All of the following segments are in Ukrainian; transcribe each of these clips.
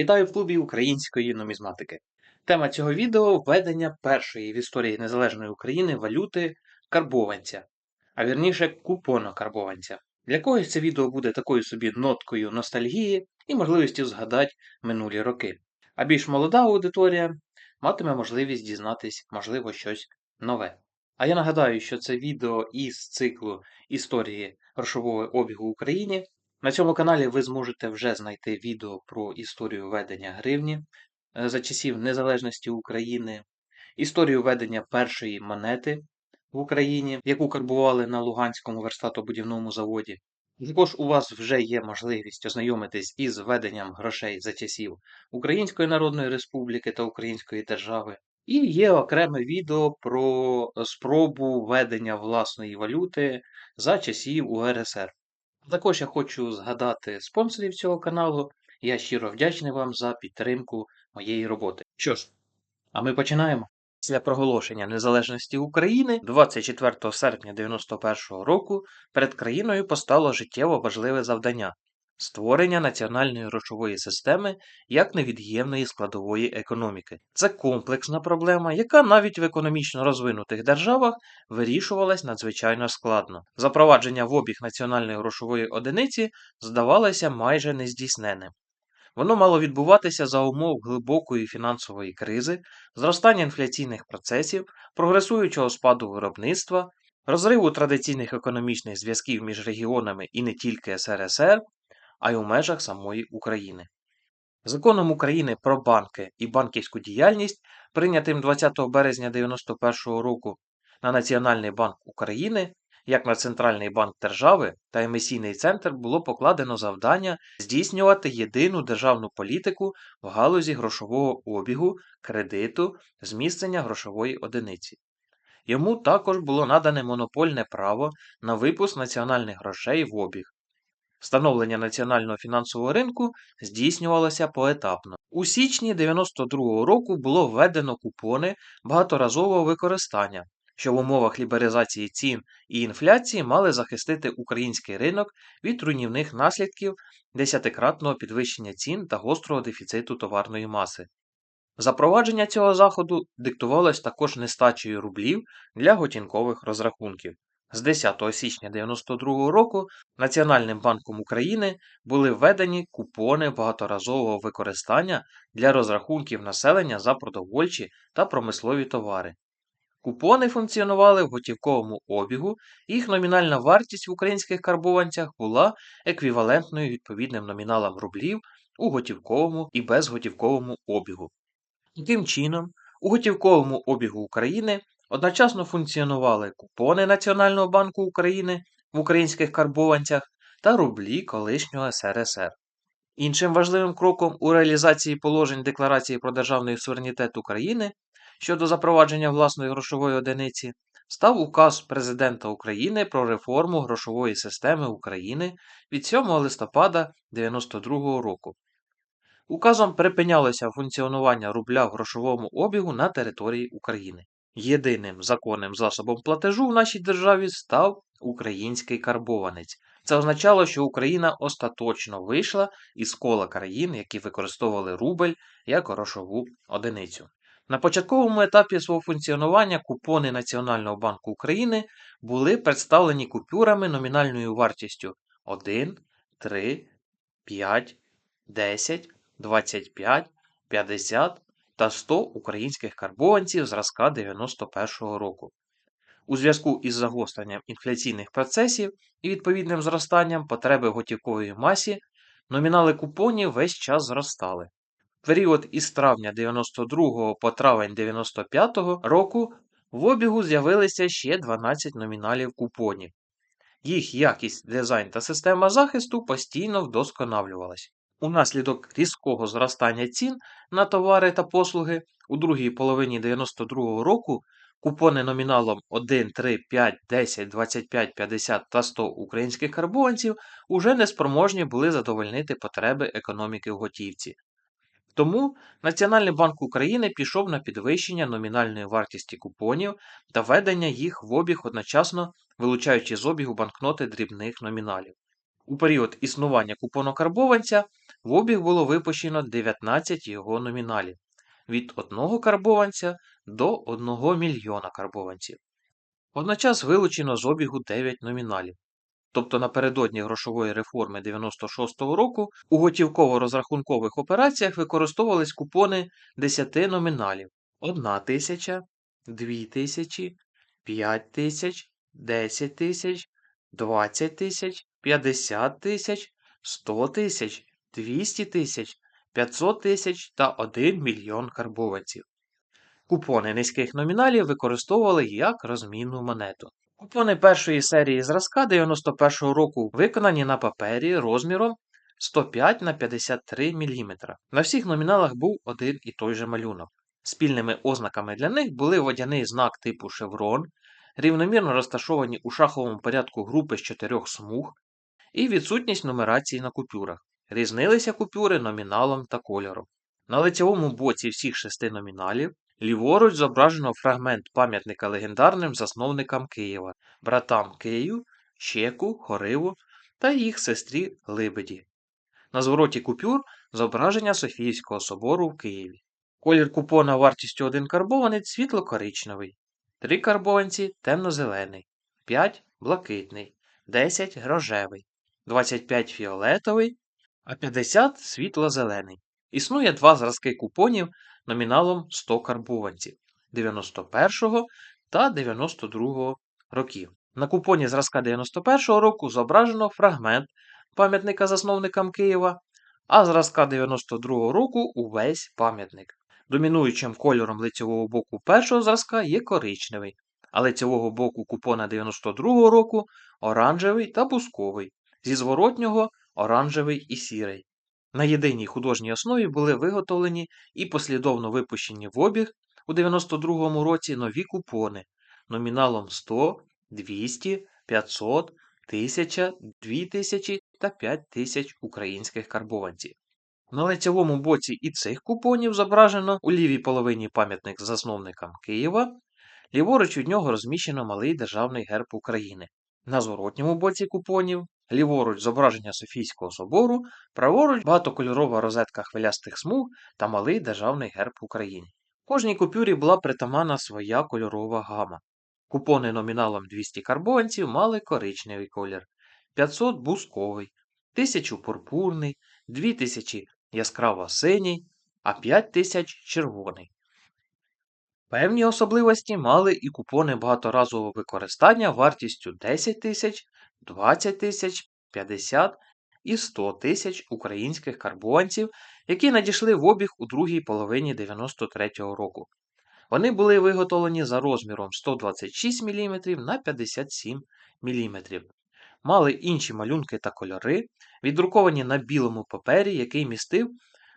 Вітаю в клубі української нумізматики. Тема цього відео введення першої в історії незалежної України валюти карбованця, а вірніше купонокарбованця. Для когось це відео буде такою собі ноткою ностальгії і можливістю згадати минулі роки. А більш молода аудиторія матиме можливість дізнатись, можливо, щось нове. А я нагадаю, що це відео із циклу історії грошового обігу в Україні. На цьому каналі ви зможете вже знайти відео про історію ведення гривні е, за часів Незалежності України, історію ведення першої монети в Україні, яку карбували на Луганському верстатобудівному заводі. Також у вас вже є можливість ознайомитись із веденням грошей за часів Української Народної Республіки та Української держави. І є окреме відео про спробу ведення власної валюти за часів УРСР. Також я хочу згадати спонсорів цього каналу. Я щиро вдячний вам за підтримку моєї роботи. Що ж, а ми починаємо. Після проголошення незалежності України 24 серпня 1991 року перед країною постало життєво важливе завдання створення національної грошової системи як невід'ємної складової економіки. Це комплексна проблема, яка навіть в економічно розвинутих державах вирішувалась надзвичайно складно. Запровадження в обіг національної грошової одиниці здавалося майже нездійсненним. Воно мало відбуватися за умов глибокої фінансової кризи, зростання інфляційних процесів, прогресуючого спаду виробництва, розриву традиційних економічних зв'язків між регіонами і не тільки СРСР, а й у межах самої України. Законом України про банки і банківську діяльність, прийнятим 20 березня 1991 року на Національний банк України, як на Центральний банк держави та емісійний центр було покладено завдання здійснювати єдину державну політику в галузі грошового обігу, кредиту, зміцнення грошової одиниці. Йому також було надане монопольне право на випуск національних грошей в обіг, Встановлення національного фінансового ринку здійснювалося поетапно. У січні 92-го року було введено купони багаторазового використання, що в умовах лібералізації цін і інфляції мали захистити український ринок від руйнівних наслідків десятикратного підвищення цін та гострого дефіциту товарної маси. Запровадження цього заходу диктувалось також нестачею рублів для готінкових розрахунків. З 10 січня 1992 року Національним банком України були введені купони багаторазового використання для розрахунків населення за продовольчі та промислові товари. Купони функціонували в готівковому обігу, їх номінальна вартість в українських карбованцях була еквівалентною відповідним номіналам рублів у готівковому і безготівковому обігу. Таким чином, у готівковому обігу України Одночасно функціонували купони Національного банку України в українських карбованцях та рублі колишнього СРСР. Іншим важливим кроком у реалізації положень Декларації про державний суверенітет України щодо запровадження власної грошової одиниці став указ Президента України про реформу грошової системи України від 7 листопада 1992 року. Указом припинялося функціонування рубля в грошовому обігу на території України. Єдиним законним засобом платежу в нашій державі став український карбованець. Це означало, що Україна остаточно вийшла із кола країн, які використовували рубль як грошову одиницю. На початковому етапі свого функціонування купони Національного банку України були представлені купюрами номінальною вартістю 1, 3, 5, 10, 25, 50 та 100 українських карбованців зразка 91-го року. У зв'язку із загостренням інфляційних процесів і відповідним зростанням потреби в готівковій масі номінали купонів весь час зростали. В період із травня 92 по травень 95 року в обігу з'явилися ще 12 номіналів купонів. Їх якість, дизайн та система захисту постійно вдосконалювалась. Унаслідок різкого зростання цін на товари та послуги у другій половині 92-го року купони номіналом 1, 3, 5, 10, 25, 50 та 100 українських карбованців уже неспроможні були задовольнити потреби економіки в готівці. Тому Національний банк України пішов на підвищення номінальної вартості купонів та введення їх в обіг одночасно вилучаючи з обігу банкноти дрібних номіналів. У період існування купонокарбованця в обіг було випущено 19 його номіналів від 1 карбованця до 1 мільйона карбованців. Водночас вилучено з обігу 9 номіналів. Тобто напередодні грошової реформи 96-го року у готівково-розрахункових операціях використовувались купони 10 номіналів 1 тисяча, 2 тисячі, 5 тисяч, 10 тисяч, 20 тисяч, 50 тисяч, 100 тисяч, 200 тисяч, 500 тисяч та 1 мільйон карбованців. Купони низьких номіналів використовували як розмінну монету. Купони першої серії зразка 91-го року виконані на папері розміром 105 на 53 мм. На всіх номіналах був один і той же малюнок. Спільними ознаками для них були водяний знак типу шеврон, рівномірно розташовані у шаховому порядку групи з чотирьох смуг і відсутність нумерації на купюрах. Різнилися купюри номіналом та кольором. На лицевому боці всіх шести номіналів ліворуч зображено фрагмент пам'ятника легендарним засновникам Києва, братам Кию, Щеку, Хориву та їх сестрі Либеді. На звороті купюр зображення Софійського собору в Києві. Колір купона вартістю 1 карбованець світло-коричневий, 3 карбованці темно-зелений, 5 блакитний, 10 рожевий, 25 фіолетовий, а 50 світло-зелений. Існує два зразки купонів номіналом 100 карбованців 91 та 92 років. На купоні зразка 91-го року зображено фрагмент пам'ятника засновникам Києва, а зразка 92-го року увесь пам'ятник. Домінуючим кольором лицевого боку першого зразка є коричневий, а лицевого боку купона 92-го року оранжевий та бусковий, зі зворотнього оранжевий і сірий. На єдиній художній основі були виготовлені і послідовно випущені в обіг у 92 році нові купони номіналом 100, 200, 500, 1000, 2000 та 5000 українських карбованців. На лицевому боці і цих купонів зображено у лівій половині пам'ятник засновникам Києва, ліворуч від нього розміщено малий державний герб України. На зворотньому боці купонів ліворуч зображення Софійського собору, праворуч багатокольорова розетка хвилястих смуг та малий державний герб України. Кожній купюрі була притаманна своя кольорова гама. Купони номіналом 200 карбованців мали коричневий колір, 500 бусковий, 1000 пурпурний, 2000 яскраво синій, а 5000 червоний. Певні особливості мали і купони багаторазового використання вартістю 10 тисяч, 20 тисяч, 50 і 100 тисяч українських карбованців, які надійшли в обіг у другій половині 93-го року. Вони були виготовлені за розміром 126 мм на 57 мм. Мали інші малюнки та кольори, віддруковані на білому папері, який містив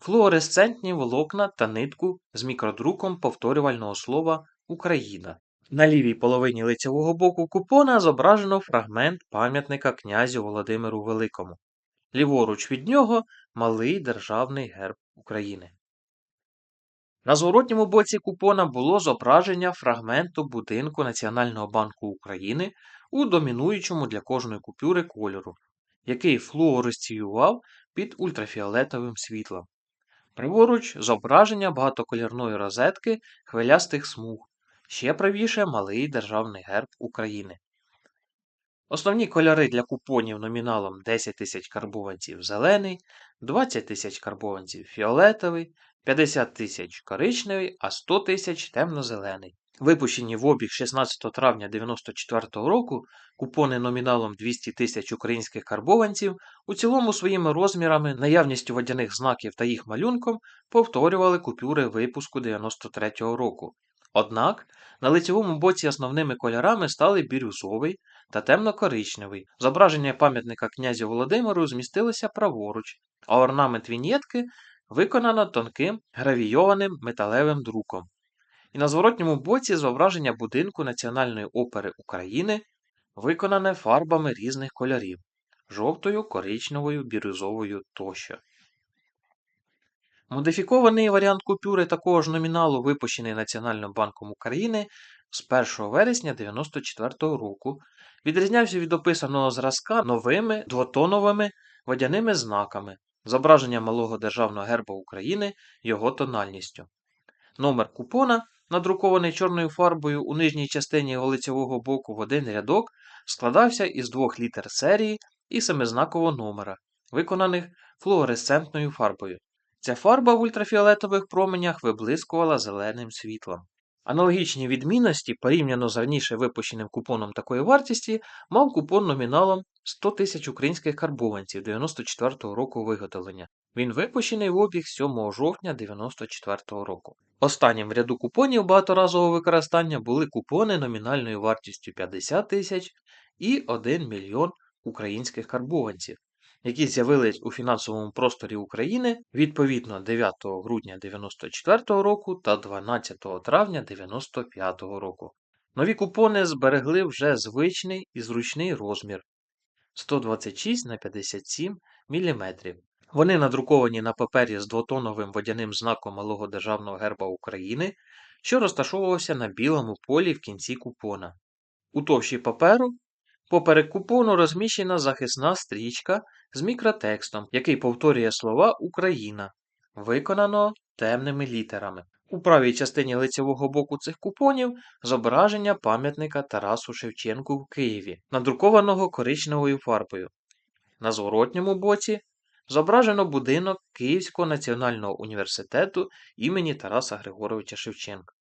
флуоресцентні волокна та нитку з мікродруком повторювального слова Україна. На лівій половині лицевого боку купона зображено фрагмент пам'ятника князю Володимиру Великому. Ліворуч від нього малий державний герб України. На зворотньому боці купона було зображення фрагменту будинку Національного банку України у домінуючому для кожної купюри кольору, який флуоресціював під ультрафіолетовим світлом. Праворуч зображення багатоколірної розетки хвилястих смуг, ще правіше малий державний герб України. Основні кольори для купонів номіналом 10 тисяч карбованців зелений, 20 тисяч карбованців фіолетовий, 50 тисяч коричневий, а 100 тисяч темно-зелений. Випущені в обіг 16 травня 1994 року купони номіналом 200 тисяч українських карбованців у цілому своїми розмірами, наявністю водяних знаків та їх малюнком повторювали купюри випуску 93 року. Однак на лицевому боці основними кольорами стали бірюзовий та темно-коричневий. Зображення пам'ятника князю Володимиру змістилося праворуч, а орнамент віньєтки виконано тонким гравійованим металевим друком. І на зворотньому боці зображення будинку Національної опери України, виконане фарбами різних кольорів жовтою, коричневою, бірюзовою тощо. Модифікований варіант купюри такого ж номіналу, випущений Національним банком України з 1 вересня 1994 року, відрізнявся від описаного зразка новими двотоновими водяними знаками, зображенням малого державного герба України, його тональністю. Номер купона, надрукований чорною фарбою у нижній частині лицевого боку в один рядок, складався із двох літер серії і семизнакового номера, виконаних флуоресцентною фарбою. Ця фарба в ультрафіолетових променях виблискувала зеленим світлом. Аналогічні відмінності, порівняно з раніше випущеним купоном такої вартості, мав купон номіналом 100 тисяч українських карбованців 94-го року виготовлення. Він випущений в обіг 7 жовтня 94-го року. Останнім в ряду купонів багаторазового використання були купони номінальною вартістю 50 тисяч і 1 мільйон українських карбованців, які з'явились у фінансовому просторі України відповідно 9 грудня 94 року та 12 травня 95 року. Нові купони зберегли вже звичний і зручний розмір 126 на 57 мм. Вони надруковані на папері з двотоновим водяним знаком малого державного герба України, що розташовувався на білому полі в кінці купона. У товщі паперу Поперек купону розміщена захисна стрічка з мікротекстом, який повторює слова Україна, виконано темними літерами. У правій частині лицевого боку цих купонів зображення пам'ятника Тарасу Шевченку в Києві, надрукованого коричневою фарбою. На зворотньому боці зображено будинок Київського національного університету імені Тараса Григоровича Шевченка.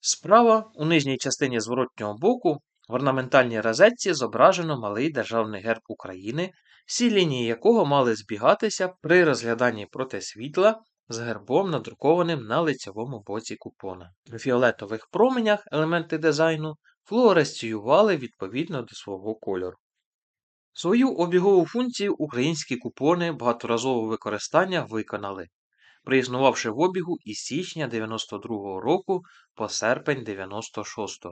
Справа у нижній частині зворотнього боку в орнаментальній розетці зображено малий державний герб України, всі лінії якого мали збігатися при розгляданні проти світла з гербом, надрукованим на лицевому боці купона. У фіолетових променях елементи дизайну флуоресціювали відповідно до свого кольору. Свою обігову функцію українські купони багаторазового використання виконали, проіснувавши в обігу із січня 92 року по серпень 96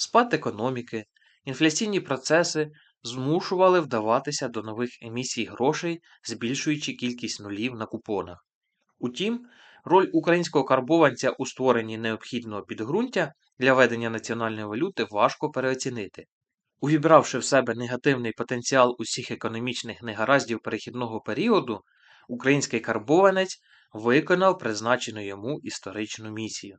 Спад економіки, інфляційні процеси змушували вдаватися до нових емісій грошей, збільшуючи кількість нулів на купонах. Утім, роль українського карбованця у створенні необхідного підґрунтя для ведення національної валюти важко переоцінити. Увібравши в себе негативний потенціал усіх економічних негараздів перехідного періоду, український карбованець виконав призначену йому історичну місію.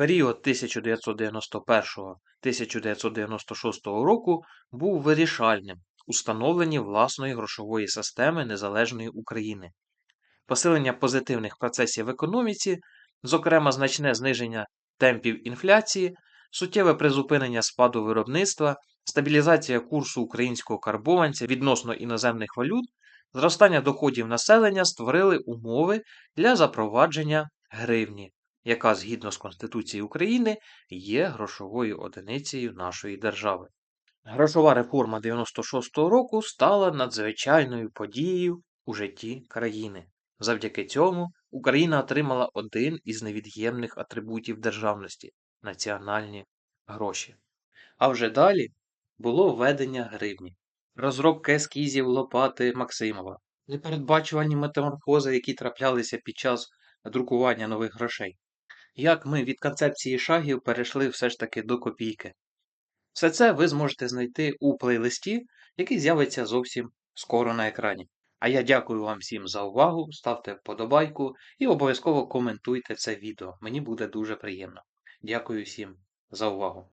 Період 1991-1996 року був вирішальним у становленні власної грошової системи Незалежної України. Посилення позитивних процесів в економіці, зокрема значне зниження темпів інфляції, суттєве призупинення спаду виробництва, стабілізація курсу українського карбованця відносно іноземних валют, зростання доходів населення створили умови для запровадження гривні яка згідно з Конституцією України є грошовою одиницею нашої держави. Грошова реформа 96-го року стала надзвичайною подією у житті країни. Завдяки цьому Україна отримала один із невід'ємних атрибутів державності національні гроші. А вже далі було введення гривні, розробка ескізів Лопати Максимова, непередбачувані метаморфози, які траплялися під час друкування нових грошей як ми від концепції шагів перейшли все ж таки до копійки. Все це ви зможете знайти у плейлисті, який з'явиться зовсім скоро на екрані. А я дякую вам всім за увагу, ставте вподобайку і обов'язково коментуйте це відео. Мені буде дуже приємно. Дякую всім за увагу.